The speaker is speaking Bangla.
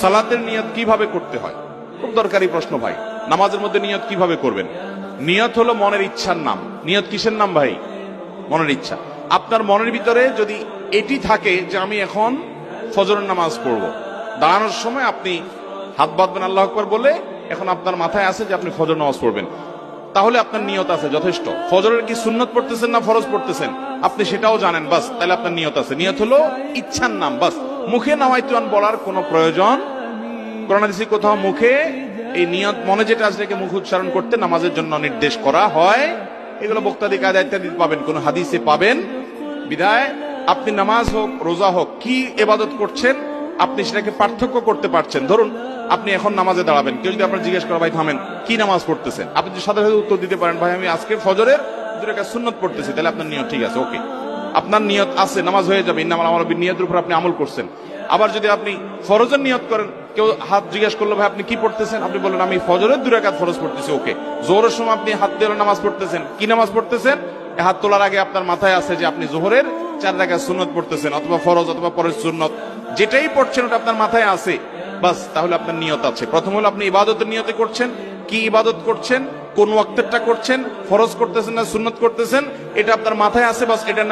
সালাতের নিয়াত কীভাবে করতে হয়? খুব দরকারি প্রশ্ন ভাই। নামাজের মধ্যে নিয়াত কীভাবে করবেন? নিয়াত হলো মনের ইচ্ছার নাম। নিয়াত কিসের নাম ভাই? মনের ইচ্ছা। আপনার মনের ভিতরে যদি এটি থাকে যে আমি এখন ফজরের নামাজ পড়ব, দাঁড়ানোর সময় আপনি হাত বাঁধবেন, আল্লাহ আকবর বলে এখন আপনার মাথায় আছে যে আপনি ফজর নামাজ পড়বেন। তাহলে আপনার নিয়ত আছে, যথেষ্ট। ফজরের কি সুন্নত পড়তেছেন না ফরজ পড়তেছেন? আপনি সেটাও জানেন, বাস, তাহলে আপনার নিয়ত আছে। নিয়ত হলো ইচ্ছার নাম, বাস। মুখে নামাইতুয়ান বলার কোনো প্রয়োজন? কোরআন হাদিসে কোথাও মুখে এই নিয়ত, মনে যেটা আছে মুখ উচ্চারণ করতে নামাজের জন্য নির্দেশ করা হয়। এগুলো বক্তাদি কায়দা ইত্যাদি পাবেন, কোন হাদিসে পাবেন। বিদায়, আপনি নামাজ হোক, রোজা হোক, কি এবাদত করছেন? আপনি সেটাকে পার্থক্য করতে পারছেন। ধরুন, আপনি এখন নামাজে দাঁড়াবেন। কেউ যদি আপনার জিজ্ঞেস করে, ভাই, থামেন, কি নামাজ পড়তেছেন? আপনি যদি সাথে সাথে উত্তর দিতে পারেন, ভাই, আমি আজকে ফজরের সুন্নত পড়তেছি। তাহলে আপনার নিয়ত ঠিক আছে, ওকে। আপনার নিয়ত আছে, নামাজ হয়ে যাবে। ইন্নামাল আমার নিয়তের উপর আপনি আমল করছেন। আবার যদি আপনি ফরজের নিয়ত করেন, কেউ হাত জিজ্ঞেস করল, ভাই, আপনি কি পড়তেছেন? আপনি বললেন, আমি ফজরের দু রাকাত ফরজ পড়তেছি। ওকে। জোহরের সময় আপনি হাত দিয়ে নামাজ পড়তেছেন। কি নামাজ পড়তেছেন? হাত তোলার আগে আপনার মাথায় আছে যে আপনি জোহরের চার রাকাত সুনত পড়তেছেন, অথবা ফরজ অথবা পরের সুনত যেটাই পড়ছেন ওটা আপনার মাথায় আছে, বাস তাহলে আপনার নিয়ত আছে। প্রথম হলো আপনি ইবাদতের নিয়তে করছেন, কি ইবাদত করছেন, কোন ওয়াক্তেরটা করছেন, ফরজ করতেছেন না সুনত করতেছেন, এটা আপনার মাথায় আছে, বাস এটা